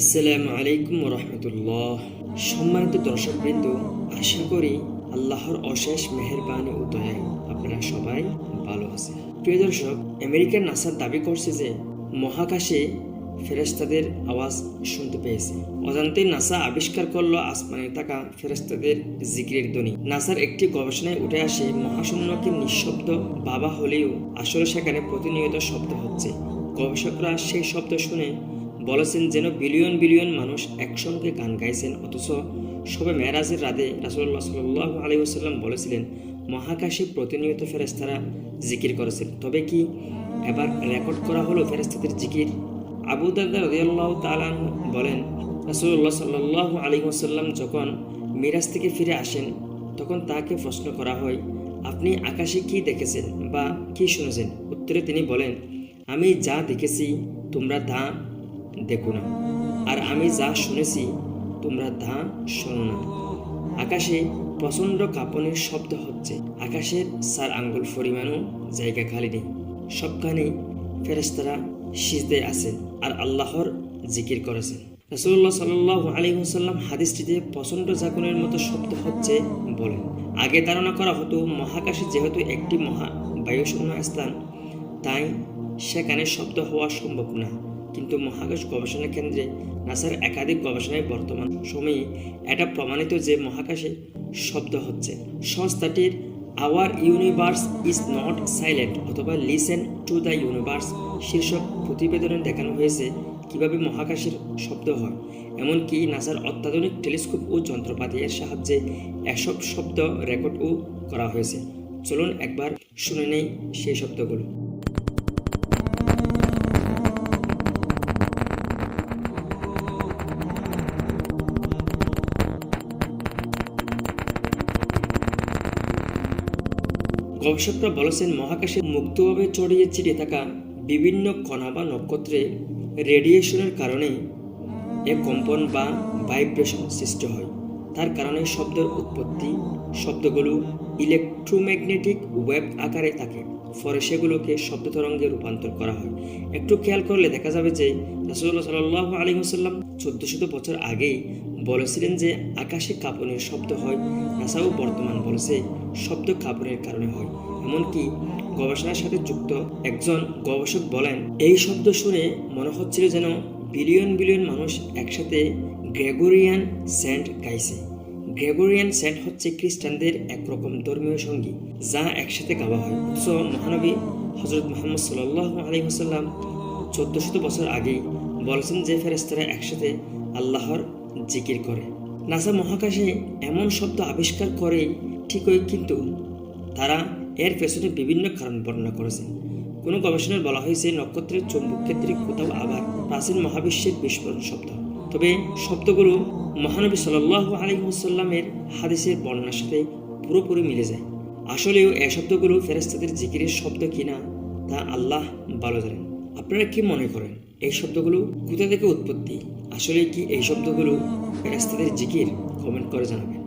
আসসালামু আলাইকুম রহমতুল্লাহ সম্মানিত দর্শকবৃন্দ, আশা করি আল্লাহর অশেষ মেহেরবানি ও দয়ায় আপনারা সবাই ভালো আছেন। প্রিয় দর্শক, আমেরিকার নাসার দাবি করছে যে মহাকাশে ফেরেস্তাদের আওয়াজ শুনতে পেয়েছে। অজান্তে নাসা আবিষ্কার করল আসমানে থাকা ফেরেস্তাদের জিকিরের ধ্বনি। নাসার একটি গবেষণায় উঠে আসে, মহাশূন্যকে নিঃশব্দ বাবা হলেও আসলে সেখানে প্রতিনিয়ত শব্দ হচ্ছে। গবেষকরা সেই শব্দ শুনে বলেছেন যেন বিলিয়ন বিলিয়ন মানুষ একসঙ্গে গান গাইছেন, অথচ সবে মেরাজের রাতে রাসুল্লাহ সাল্লাহ আলী বলেছিলেন, মহাকাশে প্রতিনিয়ত ফেরেস্তারা জিকির করেছেন। তবে কি এবার রেকর্ড করা হলো ফেরেস্তাদের জিকির? আবু দাদা রদিয়াল্লাহ তালান বলেন রাসুল্লাহ সাল্লাহ আলী যখন মিরাজ থেকে ফিরে আসেন, তখন তাকে প্রশ্ন করা হয়, আপনি আকাশে কি দেখেছেন বা কি শুনেছেন? উত্তরে তিনি বলেন, আমি যা দেখেছি, তোমরা তা দেখো না। আর আমি যা শুনেছি, তোমরা তা শোনো না। আকাশে প্রচণ্ড কাঁপনের শব্দ হচ্ছে। আকাশের সার আঙ্গুল পরিমাণও জায়গা খালি নেই। সবখানেই ফেরেস্তারা সিজদে আছেন আর আল্লাহর জিকির করেছেন। রাসুল্লাহ সাল্লাহ আলী হুসাল্লাম হাদিসটিতে প্রচণ্ড জাগনের মতো শব্দ হচ্ছে বলেন। আগে ধারণা করা হতো, মহাকাশে যেহেতু একটি মহা বায়ুশূন্য স্থান, তাই সেখানে শব্দ হওয়া সম্ভব না। কিন্তু মহাকাশ গবেষণা কেন্দ্রে নাসার একাধিক গবেষণায় বর্তমান সময়ে এটা প্রমাণিত যে মহাকাশে শব্দ হচ্ছে। সংস্থাটির our universe is not silent অথবা লিসেন টু দ্য ইউনিভার্স শীর্ষক প্রতিবেদনে দেখানো হয়েছে কীভাবে মহাকাশের শব্দ হয়। এমনকি নাসার অত্যাধুনিক টেলিস্কোপ ও যন্ত্রপাতি এর সাহায্যে এসব শব্দ রেকর্ডও করা হয়েছে। চলুন একবার শুনে নেই সেই শব্দগুলো। গবেষকরা বলেছেন মহাকাশে মুক্তভাবে ছড়িয়ে ছিটিয়ে থাকা বিভিন্ন কণা বা নক্ষত্রে রেডিয়েশনের কারণে এ কম্পন বা ভাইব্রেশন সৃষ্টি হয়। তার কারণে শব্দের উৎপত্তি, শব্দগুলো ইলেকট্রোম্যাগনেটিক ওয়েব আকারে থাকে। ফলে সেগুলোকে শব্দ তরঙ্গে রূপান্তর করা হয়। একটু খেয়াল করলে দেখা যাবে যে রাসুল্লাহ সাল্লাহ আলী হাসাল্লাম চোদ্দশত বছর আগেই বলেছিলেন যে আকাশে কাঁপনের শব্দ হয় নাসাও বর্তমান বলেছে শব্দ কাঁপনের কারণে হয়। এমনকি গবেষণার সাথে যুক্ত একজন গবেষক বলেন, এই শব্দ শুনে মনে হচ্ছিল যেন বিলিয়ন বিলিয়ন মানুষ একসাথে গ্রেগোরিয়ান সেন্ট গাইছে। গ্রেগোরিয়ান সেন্ট হচ্ছে খ্রিস্টানদের একরকম ধর্মীয় সঙ্গী, যা একসাথে গাওয়া হয়। অথচ মহানবী হজরত মোহাম্মদ সাল্লাহ আলী হাসাল্লাম চোদ্দশত বছর আগেই বলেছেন যে ফেরেস্তারা একসাথে আল্লাহর জিকির করে। নাসা মহাকাশে এমন শব্দ আবিষ্কার করে ঠিকই কিন্তু তারা এর পেছনে বিভিন্ন কারণ বর্ণনা করেছেন। কোনো গবেষণায় বলা হয়েছে নক্ষত্রের চুম্বক ক্ষেত্রে কোথাও আবার প্রাচীন মহাবিশ্বের বিস্ফোরণ শব্দ। তবে শব্দগুলো মহানবী সাল্লাহ আলহিমসাল্লামের হাদিসের বর্ণার সাথে পুরোপুরি মিলে যায়। আসলেও এ শব্দগুলো ফেরেস্তাদের জিকিরের শব্দ কিনা তা আল্লাহ ভালো জানেন। আপনারা কি মনে করেন, এই শব্দগুলো কোথা থেকে উৎপত্তি? আসলে কি এই শব্দগুলো ফেরেস্তাদের জিকির কমেন্ট করে জানাবেন।